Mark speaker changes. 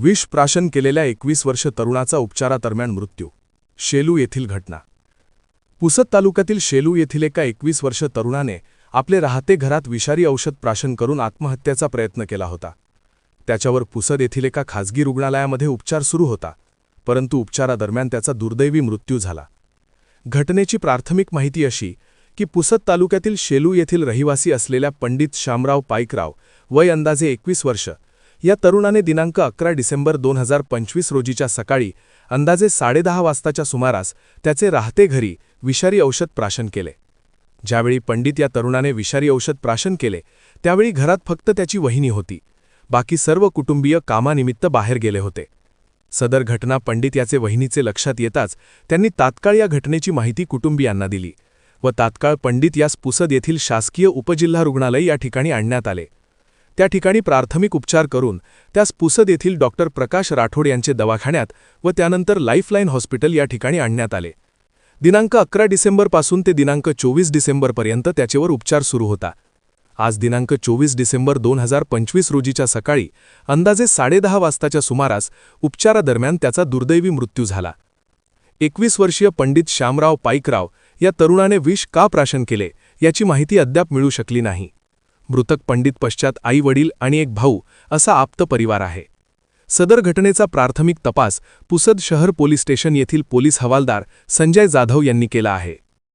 Speaker 1: विष प्राशन केलेल्या एकवीस वर्ष तरुणाचा उपचारादरम्यान मृत्यू. शेलू येथील घटना. पुसद तालुक्यातील शेलू येथील एका एकवीस वर्ष तरुणाने आपले राहते घरात विषारी औषध प्राशन करून आत्महत्येचा प्रयत्न केला होता. त्याच्यावर पुसद येथील एका खाजगी रुग्णालयामध्ये उपचार सुरू होता परंतु उपचारादरम्यान त्याचा दुर्दैवी मृत्यू झाला. घटनेची प्राथमिक माहिती अशी की पुसद तालुक्यातील शेलू येथील रहिवासी असलेल्या पंडित शामराव पाईकराव वय अंदाजे एकवीस वर्ष या तरुणाने दिनांक अकरा डिसेंबर दोन हजार पंचवीस रोजीच्या सकाळी अंदाजे साडेदहा वाजताच्या सुमारास त्याचे राहते घरी विषारी औषध प्राशन केले. ज्यावेळी पंडित या तरुणाने विषारी औषध प्राशन केले त्यावेळी घरात फक्त त्याची वहिनी होती. बाकी सर्व कुटुंबीय कामानिमित्त बाहेर गेले होते. सदर घटना पंडित याचे वहिनीचे लक्षात येताच त्यांनी तात्काळ या घटनेची माहिती कुटुंबियांना दिली व तात्काळ पंडित यास पुसद येथील शासकीय उपजिल्हा रुग्णालय या ठिकाणी आणण्यात आले. त्या ठिकाणी प्राथमिक उपचार करून त्यास पुसद येथील डॉक्टर प्रकाश राठोड यांचे दवाखान्यात व त्यानंतर लाईफलाईन हॉस्पिटल या ठिकाणी आणण्यात आले. दिनांक अकरा डिसेंबरपासून ते दिनांक चोवीस डिसेंबरपर्यंत त्याच्यावर उपचार सुरू होता. आज दिनांक चोवीस डिसेंबर दोन हजार पंचवीस रोजीच्या सकाळी अंदाजे साडेदहा वाजताच्या सुमारास उपचारादरम्यान त्याचा दुर्दैवी मृत्यू झाला. एकवीस वर्षीय पंडित श्यामराव पाईकराव या तरुणाने विष का प्राशन केले याची माहिती अद्याप मिळू शकली नाही. मृतक पंडित पश्चात आई वडील आणि एक भाऊ असा आप्त परिवार आहे. सदर घटनेचा प्राथमिक तपास पुसद शहर पोलीस स्टेशन येथील पोलीस हवालदार संजय जाधव यांनी केला आहे.